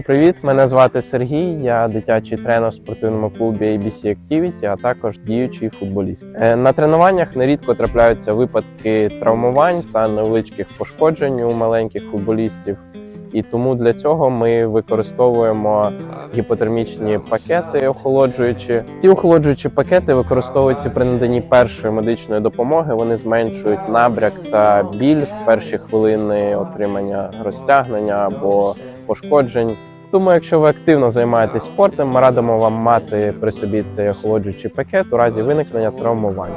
Привіт, мене звати Сергій. Я дитячий тренер в спортивному клубі ABC Activity, а також діючий футболіст. Е, На тренуваннях нерідко трапляються випадки травмувань та невеличких пошкоджень у маленьких футболістів. І тому для цього ми використовуємо гіпотермічні пакети охолоджуючі. Ці охолоджуючі пакети використовуються при наданні першої медичної допомоги. Вони зменшують набряк та біль в перші хвилини отримання розтягнення або пошкоджень. Тому, якщо ви активно займаєтесь спортом, ми радимо вам мати при собі цей охолоджуючий пакет у разі виникнення травмувань.